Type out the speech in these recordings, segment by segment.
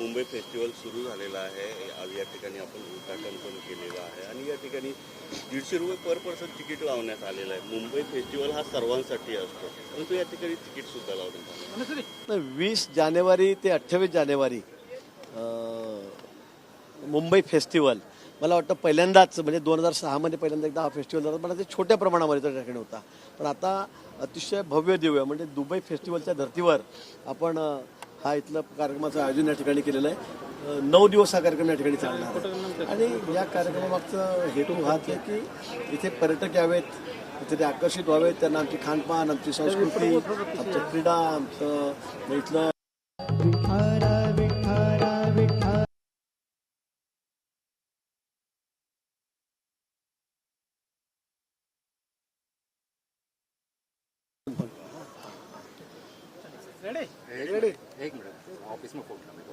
Mumbai festival सुरू झालेला आहे. आज या ठिकाणी आपण उद्घाटन पण केलेलं आहे. आणि या ठिकाणी दीडशे रुपये पर पर्सन तिकीट लावण्यात आलेलं आहे. मुंबई फेस्टिवल हा सर्वांसाठी असतो. परंतु या ठिकाणी तिकीट सुद्धा लावण्यात आलं वीस जानेवारी ते अठ्ठावीस जानेवारी मुंबई फेस्टिवल. मला वाटतं पहिल्यांदाच म्हणजे दोन हजार सहामध्ये पहिल्यांदा एकदा हा फेस्टिवल झाला पण ते छोट्या प्रमाणामध्ये त्या ठिकाणी होता. पण आता अतिशय भव्य दिव्य म्हणजे दुबई फेस्टिवलच्या धर्तीवर आपण हा इथलं कार्यक्रमाचं आयोजन या ठिकाणी केलेलं आहे. नऊ दिवस हा कार्यक्रम या ठिकाणी चालणार आहे. आणि या कार्यक्रमामागचा हेतू हाच आहे की इथे पर्यटक यावेत इथे ते आकर्षित व्हावेत. त्यांना आमची खानपान आमची संस्कृती आमच्या क्रीडा आमचं इथलं एक मिनट ऑफिस में फोन करने को।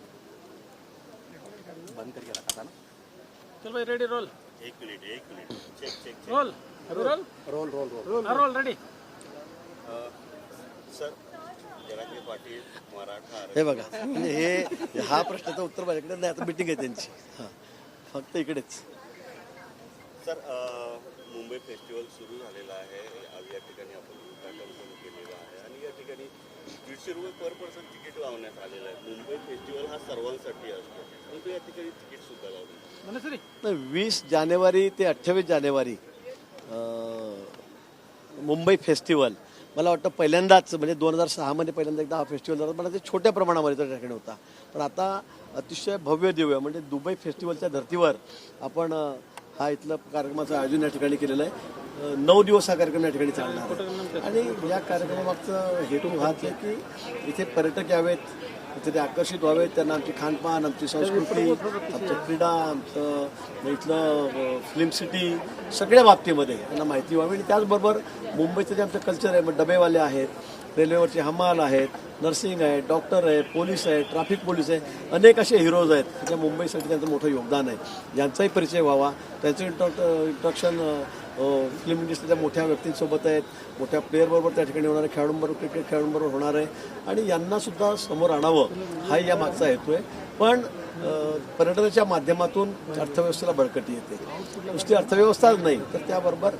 बंद करके रखा था ना। चल भाई रेडी रोल एक मिनिट एक minute. Check check check. Roll roll roll roll roll roll ready sir Jarange Patil Maratha हे बघा म्हणजे हे हा प्रश्नाचं उत्तर माझ्याकडे नाही आता मिटिंग आहे त्यांची. हां फक्त इकडेच. सर मुंबई फेस्टिवल सुरू झालेला आहे. आज या ठिकाणी आपण उद्घाटन केलेलं आहे. आणि या ठिकाणी दीडशे रुपये पर पर्सन तिकीट लावण्यात आलेलं आहे. मुंबई फेस्टिवल हा सर्वांसाठी असतो. परंतु या ठिकाणी तिकीट सुद्धा नाही, वीस जानेवारी ते अठ्ठावीस जानेवारी अं, मुंबई फेस्टिवल मला वाटतं पहिल्यांदाच म्हणजे दोन हजार सहामध्ये पहिल्यांदा एकदा हा फेस्टिवल झाला पण ते छोट्या प्रमाणामध्ये त्या ठिकाणी होता. पण आता अतिशय भव्य दिव्य म्हणजे दुबई फेस्टिवलच्या धर्तीवर आपण हा इथलं कार्यक्रमाचं आयोजन या ठिकाणी केलेलं आहे. नऊ दिवस हा कार्यक्रम या ठिकाणी चालणार आहे. आणि या कार्यक्रमामागचं हेतू हाच आहे की इथे पर्यटक यावेत तिथे ते आकर्षित व्हावेत. त्यांना आमची खानपान आमची संस्कृती आमचं क्रीडा आमचं म्हणजे इथलं फिल्म सिटी सगळ्या बाबतीमध्ये त्यांना माहिती व्हावी. आणि त्याचबरोबर मुंबईचं जे आमचं कल्चर आहे मग डबेवाले आहेत रेल्वेवरचे हमाल आहेत नर्सिंग आहे डॉक्टर आहे पोलीस आहे ट्रॅफिक पोलीस आहे अनेक असे हिरोज आहेत. ज्या मुंबईसाठी त्यांचं मोठं योगदान आहे. यांचाही परिचय व्हावा त्यांचं इंट्रोड इंट्रक्शन फिल्म इंडस्ट्रीच्या मोठ्या व्यक्तींसोबत आहेत. मोठ्या प्लेअरबरोबर त्या ठिकाणी होणार आहे. खेळाडूंबरोबर क्रिकेट खेळाडूंबरोबर होणार आहे. आणि यांनासुद्धा समोर आणावं हा या मागचा हेतू आहे. पण पर्यटनाच्या माध्यमातून अर्थव्यवस्थेला बळकटी येते. नुसती अर्थव्यवस्थाच नाही तर त्याबरोबर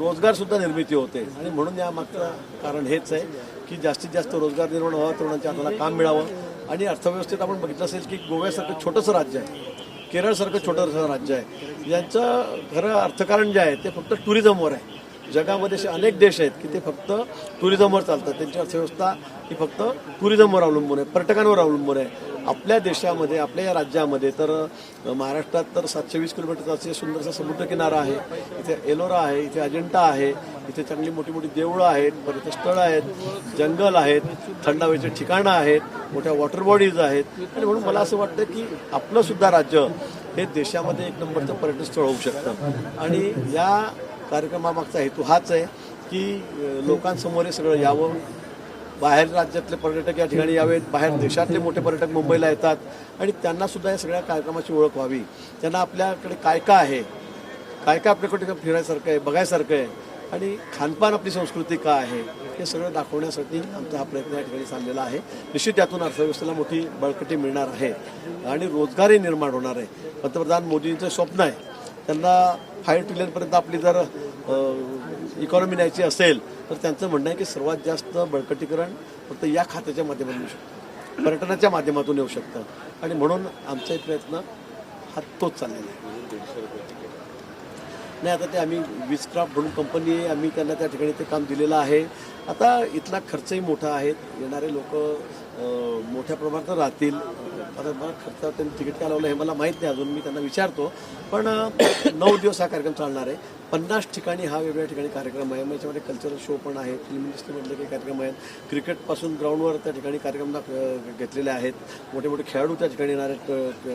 रोजगारसुद्धा निर्मिती होते. आणि म्हणून या मागचं कारण हेच आहे की जास्तीत जास्त रोजगार निर्माण व्हावा तरुणांच्या हाताला काम मिळावं. आणि अर्थव्यवस्थेत आपण बघितलं असेल की गोव्यासारखं छोटंसं राज्य आहे. केरळसारखं छोटंसं राज्य आहे. यांचं खरं अर्थकारण जे आहे ते फक्त टुरिझमवर आहे. जगामध्ये असे अनेक देश आहेत की ते फक्त टुरिझमवर चालतात. त्यांची अर्थव्यवस्था ही फक्त टुरिझमवर अवलंबून आहे पर्यटकांवर अवलंबून आहे. आपल्या देशामध्ये आपल्या या राज्यामध्ये तर महाराष्ट्रात तर सातशे वीस किलोमीटरचा असे सुंदरसा समुद्रकिनारा आहे. इथे एलोरा आहे इथे अजिंठा आहे इथे चांगली मोठी मोठी देवळं आहेत पर्यटनस्थळं आहेत जंगल आहेत थंड हवेचे ठिकाणं आहेत मोठ्या वॉटर बॉडीज आहेत. आणि म्हणून मला असं वाटतं की आपलं सुद्धा राज्य हे देशामध्ये एक नंबरचं पर्यटनस्थळ होऊ शकतं. आणि या कार्यक्रमामागचा हेतू हाच आहे की लोकांसमोर हे सगळं यावं. बाहेर राज्यातले पर्यटक या ठिकाणी यावेत. बाहेर देशातले मोठे पर्यटक मुंबईला येतात. आणि त्यांनासुद्धा या सगळ्या कार्यक्रमाची ओळख व्हावी. त्यांना आपल्याकडे काय काय आहे? काय काय आपल्याकडे फिरायसारखं आहे बघायसारखं आहे? आणि खानपान आपली संस्कृती काय आहे? हे सगळं दाखवण्यासाठी आमचा हा प्रयत्न या ठिकाणी चाललेला आहे. निश्चित त्यातून अर्थव्यवस्थेला मोठी बळकटी मिळणार आहे. आणि रोजगारही निर्माण होणार आहे. पंतप्रधान मोदींचं स्वप्न आहे. त्यांना फाईव्ह ट्रिलियनपर्यंत आपली जर इकॉनॉमी न्यायची असेल तर त्यांचं म्हणणं आहे की सर्वात जास्त बळकटीकरण फक्त या खात्याच्या माध्यमातून येऊ शकतं. पर्यटनाच्या माध्यमातून येऊ शकतं. आणि म्हणून आमचा प्रयत्न हा तोच चाललेला आहे. नाही आता ते आम्ही विजक्राफ्ट म्हणून कंपनी आहे आम्ही त्यांना त्या ठिकाणी ते काम दिलेलं आहे. आता इथला खर्चही मोठा आहे. येणारे लोक मोठ्या प्रमाणात राहतील. आता मला खर्च त्यांनी तिकीट काय लावलं हे मला माहीत नाही अजून मी त्यांना विचारतो. पण नऊ दिवस हा कार्यक्रम चालणार आहे. पन्नास ठिकाणी हा वेगवेगळ्या ठिकाणी कार्यक्रम आहे. मग याच्यामध्ये कल्चरल शो पण आहे. फिल्म इंडस्ट्रीमधले काही कार्यक्रम आहेत. क्रिकेटपासून ग्राउंडवर त्या ठिकाणी कार्यक्रम घेतलेले आहेत. मोठे मोठे खेळाडू त्या ठिकाणी येणार आहेत.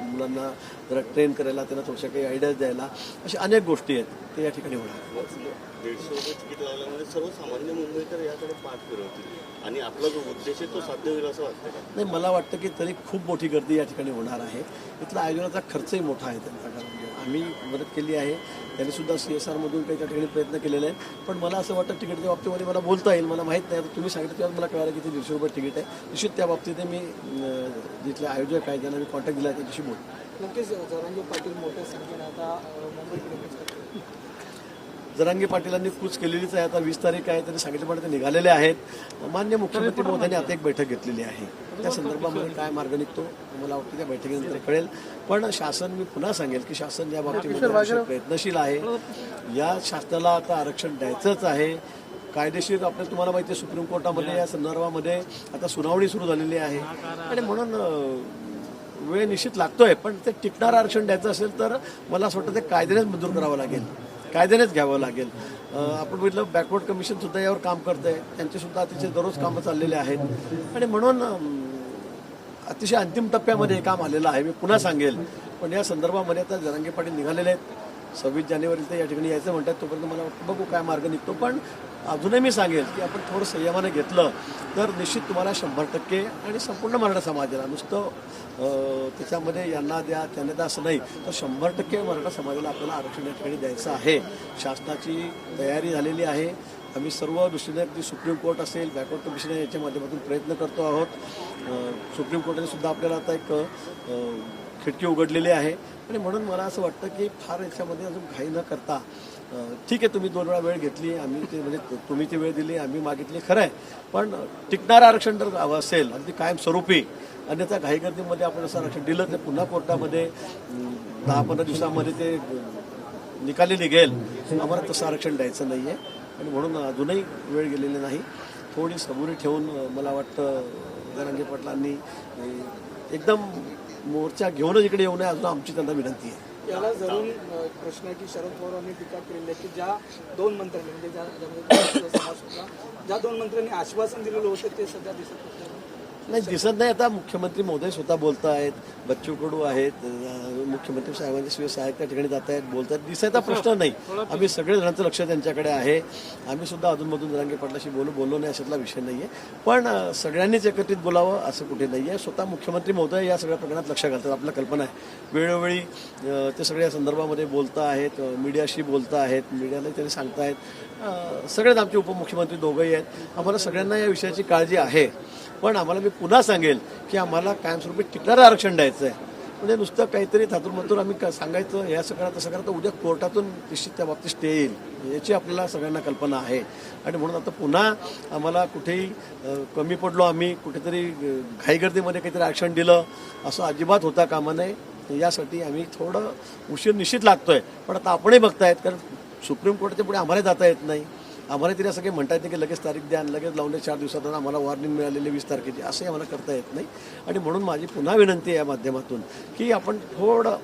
मुलांना जरा ट्रेन करायला त्यांना थोड्याशा काही आयडियाज द्यायला. अशा अनेक गोष्टी आहेत. ते या ठिकाणी होणार दीडशे रुपये तिकीट लावल्यामुळे सर्वसामान्य मुंबईकर याकडे पाठ फिरवतील. आणि आपला जो उद्देश आहे तो साध्य होईल असं वाटतं नाही मला वाटतं की तरी खूप मोठी गर्दी या ठिकाणी होणार आहे. इथला आयोजनाचा खर्चही मोठा आहे त्यांचा. कारण आम्ही मदत केली आहे. त्यांनी सुद्धा सी एस आरमधून काही त्या ठिकाणी प्रयत्न केलेले आहेत. पण मला असं वाटतं तिकीटच्या बाबतीमध्ये मला बोलता येईल. मला माहीत नाही. आता तुम्ही सांगितलं तेव्हा मला कळालं की ते दीडशे रुपये तिकीट आहे. निश्चित त्या बाबतीत मी जिथले आयोजक आहेत ज्यांना मी कॉन्टॅक्ट दिला आहे त्यांच्याशी बोलतो. नक्कीच जरांगे पाटील मोठ्या संख्येने आता मुंबईकडे. जरांगे पाटीलांनी कूच केलेलीच आहे. आता वीस तारीख आहे. त्यांनी सांगितल्याप्रमाणे ते निघालेले आहेत. मान्य मुख्यमंत्री महोदयांनी आता एक बैठक घेतलेली आहे. त्या संदर्भामध्ये काय मार्ग निघतो मला वाटतं त्या बैठकीनंतर कळेल. पण शासन मी पुन्हा सांगेल की शासन या बाबतीमध्ये प्रयत्नशील आहे या शासनाला आता आरक्षण द्यायचंच आहे. कायदेशीर आपल्याला तुम्हाला माहिती आहे सुप्रीम कोर्टामध्ये या संदर्भामध्ये आता सुनावणी सुरू झालेली आहे. आणि म्हणून वेळ निश्चित लागतोय पण ते टिकणारं आरक्षण द्यायचं असेल तर मला असं वाटतं ते कायद्यानेच मंजूर करावं लागेल. कायद्यानेच घ्यावं लागेल. आपण बघितलं बॅकवर्ड कमिशन सुद्धा यावर काम करतंय. त्यांचे सुद्धा अतिशय दररोज कामं चाललेले आहेत. आणि म्हणून अतिशय अंतिम टप्प्यामध्ये हे काम आलेलं आहे. मी पुन्हा सांगेल. पण या संदर्भामध्ये आता जरांगे पाटील निघालेले आहेत. सव्वीस जानेवारी ते या ठिकाणी यायचं म्हणतात. तोपर्यंत मला वाटतं बघू काय मार्ग निघतो. पण अजूनही मी सांगेल की आपण थोडं संयमाने घेतलं तर निश्चित तुम्हाला शंभर टक्के आणि संपूर्ण मराठा समाजाला नुसतं त्याच्यामध्ये यांना द्या त्यांना द्या असं नाही तर शंभर टक्के मराठा समाजाला आपल्याला आरक्षण या ठिकाणी द्यायचं आहे. शासनाची तयारी झालेली आहे. आम्ही सर्व दृष्टीने अगदी सुप्रीम कोर्ट असेल बॅकवर्ड कमिशन आहे याच्या माध्यमातून प्रयत्न करतो आहोत. सुप्रीम कोर्टाने सुद्धा आपल्याला आता एक खिडकी उघडलेली आहे. आणि म्हणून मला असं वाटतं की फार याच्यामध्ये अजून घाई न करता ठीक आहे तुम्ही दोन वेळा वेळ घेतली आम्ही ते म्हणजे तुम्ही ती वेळ दिली आम्ही मागितली खरं आहे. पण टिकणारं आरक्षण जर असेल अगदी कायमस्वरूपी अन्यथा घाईगर्दीमध्ये आपण असं आरक्षण दिलं तर पुन्हा कोर्टामध्ये दहा पंधरा दिवसामध्ये ते निकाली निघेल. आम्हाला तसं आरक्षण द्यायचं नाही आहे आणि म्हणून अजूनही वेळ गेलेली नाही थोडी सबुरी ठेवून मला वाटतं धनंजय पाटलांनी एकदम मोर्चा घेऊनच इकडे येऊ नये अजून आमची त्यांना विनंती आहे याला जरूर प्रश्न आहे की शरद पवारांनी टीका केलेली आहे की ज्या दोन मंत्र्यांनी म्हणजे ज्या ज्या दोन मंत्र्यांनी आश्वासन दिलेलं होतं ते सध्या दिसत होतं नाही दिसत नाही. आता मुख्यमंत्री महोदय स्वतः बोलत आहेत बच्चू कडू आहेत मुख्यमंत्री साहेबांचे शिवाय सहाय्यक त्या ठिकाणी जात आहेत बोलत आहेत दिसायचा प्रश्न नाही. आम्ही सगळे जणांचं लक्ष त्यांच्याकडे आहे. आम्ही सुद्धा अधूनमधून जरांगे पाटलाशी बोलू बोललो नाही अशातला विषय नाही आहे पण सगळ्यांनीच एकत्रित बोलावं असं कुठे नाही आहे स्वतः मुख्यमंत्री महोदय या सगळ्या प्रकरणात लक्ष घालतात. आपल्याला कल्पना आहे. वेळोवेळी ते सगळ्या संदर्भामध्ये बोलता आहेत मीडियाशी बोलता आहेत मीडियाला त्यांनी सांगतायत. सगळेच आमचे उपमुख्यमंत्री दोघंही आहेत. आम्हाला सगळ्यांना या विषयाची काळजी आहे. पण आम्हाला मी पुन्हा सांगेल की आम्हाला कायमस्वरूपी टिकणारं आरक्षण द्यायचं आहे. म्हणजे नुसतं काहीतरी थातूरमतूर आम्ही का- सांगायचं हे असं करा तसं करा तर उद्या कोर्टातून निश्चित त्या बाबतीत स्टे येईल. याची आपल्याला सगळ्यांना कल्पना आहे. आणि म्हणून आता पुन्हा आम्हाला कुठेही कमी पडलो आम्ही कुठेतरी घाईगर्दीमध्ये काहीतरी आरक्षण दिलं असं अजिबात होता कामा नये. यासाठी आम्ही थोडं उशीर निश्चित लागतोय. पण आता आपणही बघतायत कारण सुप्रीम कोर्टाच्या पुढे आम्हाला जाता येत नाही. आम्हाला तरी असं काही म्हणता येत नाही की लगेच तारीख द्या आणि लगेच लावून चार दिवसात आम्हाला वॉर्निंग मिळालेली वीस तारखेची असंही आम्हाला करता येत नाही. आणि म्हणून माझी पुन्हा विनंती आहे या माध्यमातून की आपण थोडं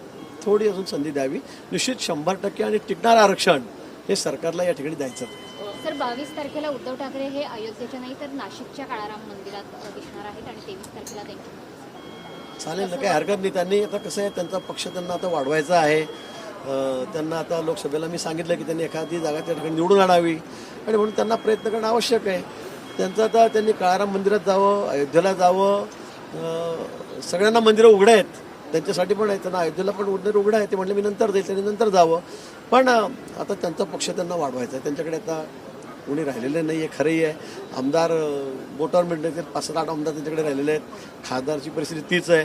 थोडी अजून संधी द्यावी. निश्चित शंभर टक्के आणि टिकणारं आरक्षण हे सरकारला या ठिकाणी द्यायचं सर बावीस तारखेला उद्धव ठाकरे हे अयोध्येच्या नाही तर नाशिकच्या काळाराम मंदिरात दिसणार आहेत आणि तेवीस तारखेला त्यांची चालेल ना काही हरकत नाही. त्यांनी आता कसं आहे त्यांचा पक्ष त्यांना आता वाढवायचा आहे. त्यांना आता लोकसभेला मी सांगितलं की त्यांनी एखादी जागा त्या ठिकाणी निवडून आणावी. आणि म्हणून त्यांना प्रयत्न करणं आवश्यक आहे. त्यांचं आता त्यांनी काळाराम मंदिरात जावं अयोध्येला जावं सगळ्यांना मंदिरं उघडं आहेत. त्यांच्यासाठी पण आहे त्यांना अयोध्येला पण मंदिर उघडं आहे. ते म्हणलं मी नंतर जाईल त्यांनी नंतर जावं. पण आता त्यांचा पक्ष त्यांना वाढवायचा आहे. त्यांच्याकडे आता कोणी राहिलेले नाही आहे खरंही आहे. आमदार बोटावर मिळण्याचे पाच सात आठ आमदार त्यांच्याकडे राहिलेले आहेत. खासदारची परिस्थिती तीच आहे.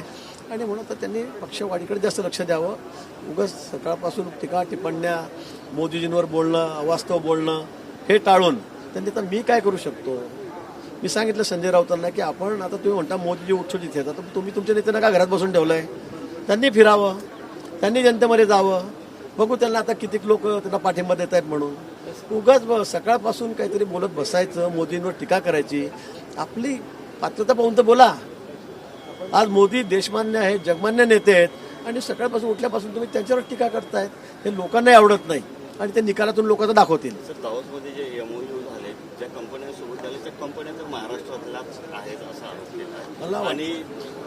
आणि म्हणून तर त्यांनी पक्षवाढीकडे जास्त लक्ष द्यावं. उगाच सकाळपासून टीका टिप्पण्या मोदीजींवर बोलणं अवास्तव बोलणं हे टाळून. त्यांनी तर मी काय करू शकतो? मी सांगितलं संजय राऊतांना की आपण आता तुम्ही म्हणता मोदीजी उठसूट येतात तर तुम्ही तुमच्या नेत्यांना का घरात बसून ठेवलं आहे त्यांनी फिरावं. त्यांनी जनतेमध्ये जावं. बघू त्यांना आता कितीक लोक त्यांना पाठिंबा देत आहेत म्हणून. उगाच ब- सकाळपासून काहीतरी बोलत बसायचं मोदींवर टीका करायची. आपली पात्रता पाहून तर बोला. आज मोदी देशमान्य आहेत जगमान्य नेते आहेत. आणि सकाळपासून उठल्यापासून तुम्ही त्यांच्यावर टीका करतायत. हे लोकांनाही आवडत नाही. आणि ते निकालातून लोकांना दाखवतील. सर दावोसमध्ये जे एमओयू झाले ज्या झाल्या त्या कंपन्या तर महाराष्ट्रातल्याच आहेत असा आरोप केला आणि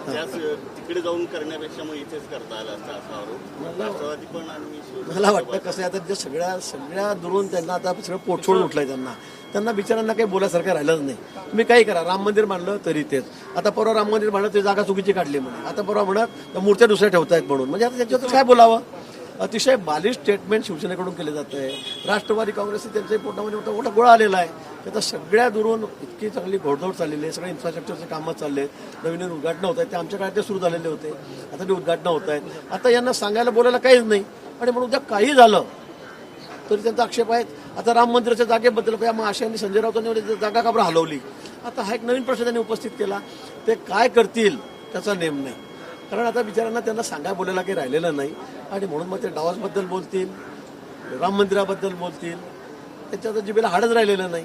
त्याच तिकडे जाऊन करण्यापेक्षा मग इथेच करता आला असता असा आरोप. राष्ट्रवादी पण आणि शिवसेना मला वाटतं कसं आहे आता सगळ्या सगळ्या दुरून त्यांना आता सगळं पोटछोड उठलंय त्यांना. त्यांना बिचारांना काही बोलायसारखं राहिलंच नाही. तुम्ही काही करा राम मंदिर बांधलं तरी तेच. आता परवा राम मंदिर बांधलं ते जागा चुकीची काढली म्हणे. आता परवा म्हणत त्या मूर्त्या दुसऱ्या ठेवतायत म्हणून. म्हणजे आता त्याच्यावर काय बोलावं? अतिशय बालिश स्टेटमेंट शिवसेनेकडून केले जात. आहे राष्ट्रवादी काँग्रेसचे त्यांच्या पोटामध्ये मोठा मोठा गोळा आलेला आहे. त्याचा सगळ्या दुरून इतकी चांगली घोडदौड चाललेली आहे. सगळे इन्फ्रास्ट्रक्चरचे कामं चालले आहेत नवीन नवीन उद्घाटनं होत आहेत. ते आमच्या काळात ते सुरू झालेले होते. आता ते उद्घाटनं होत आहेत. आता यांना सांगायला बोलायला काहीच नाही. आणि म्हणून उद्या काही झालं तरी त्यांचा आक्षेप आहेत. आता राम मंदिराच्या जागेबद्दल काय मग आशयांनी संजय राऊतांनी जागा का बरं हलवली? आता हा एक नवीन प्रश्न त्यांनी उपस्थित केला. ते काय करतील त्याचा नेम नाही. कारण आता बिचारांना त्यांना सांगाय बोलायला काही राहिलेलं नाही. आणि म्हणून मग ते डावासबद्दल बोलतील राम मंदिराबद्दल बोलतील. त्यांच्या आता जिबेला हाडच राहिलेलं नाही.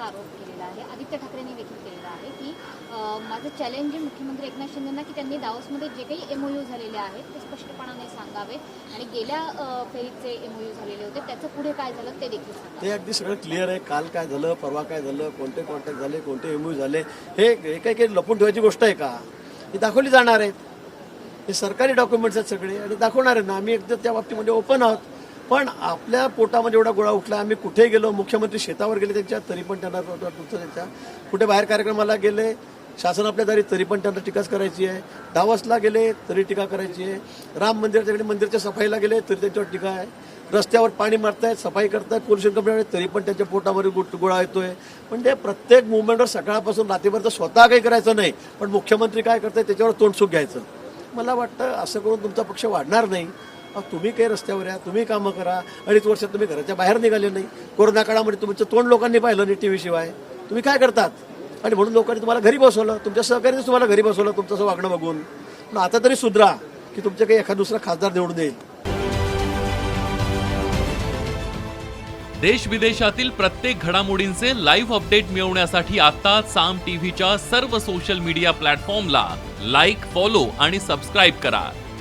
असा आरोप केलेला आहे. आदित्य ठाकरेंनी देखील केलेला आहे की माझं चॅलेंज मुख्यमंत्री एकनाथ शिंदेना की त्यांनी दावोसमध्ये जे काही एमओयू झालेले आहेत ते स्पष्टपणाने सांगावे आणि गेल्या अं, फेरीचे यू झालेले होते त्याचं पुढे काय झालं ते देखील सांगा ते अगदी सगळं क्लिअर आहे. काल काय झालं परवा काय झालं कोणते कॉन्टॅक्ट झाले कोणते एमयू झाले हे हे काही काही लपून ठेवायची गोष्ट आहे का? ही दाखवली जाणार आहेत. हे सरकारी डॉक्युमेंट्स आहेत सगळे आणि दाखवणार आहेत ना. आम्ही एकदा त्या बाबतीमध्ये ओपन आहोत. पण आपल्या पोटामध्ये एवढा गोळा उठला आम्ही कुठे गेलो मुख्यमंत्री शेतावर गेले त्यांच्या तरी पण त्यांना त्यांच्या. कुठे बाहेर कार्यक्रमाला गेले शासन आपल्या दारी तरी पण त्यांना टीकाच करायची आहे. डावसला गेले तरी टीका करायची आहे. राम मंदिराच्याकडे मंदिरच्या सफाईला गेले तरी त्यांच्यावर टीका आहे. रस्त्यावर पाणी मारतायत सफाई करतायत पोल्युशन कंपनी तरी पण त्यांच्या पोटामध्ये गुट गोळा येतोय. म्हणजे प्रत्येक मुवमेंटवर सकाळपासून रात्रीपर्यंत स्वतः काही करायचं नाही. पण मुख्यमंत्री काय करतायत त्याच्यावर तोंडसुख घ्यायचं. मला वाटतं असं करून तुमचा पक्ष वाढणार नाही. तुम्ही काही रस्त्यावर या तुम्ही कामं करा. अडीच वर्षात तुम्ही घराच्या बाहेर निघाले नाही. कोरोना काळामध्ये तुमचं तोंड लोकांनी पाहिलं नाही टी व्ही शिवाय. तुम्ही काय करतात? आणि म्हणून लोकांनी तुम्हाला घरी बसवलं. तुमच्या सहकार्याने तुम्हाला घरी बसवलं तुमचं असं वागणं बघून. पण आता तरी सुधरा की तुमच्या काही एखादा दुसरा खासदार निवडून देईल देश विदेशातील प्रत्येक घडामोडींचे लाईव्ह अपडेट मिळवण्यासाठी आता साम टीव्हीच्या सर्व सोशल मीडिया प्लॅटफॉर्मला लाईक फॉलो आणि सबस्क्राईब करा.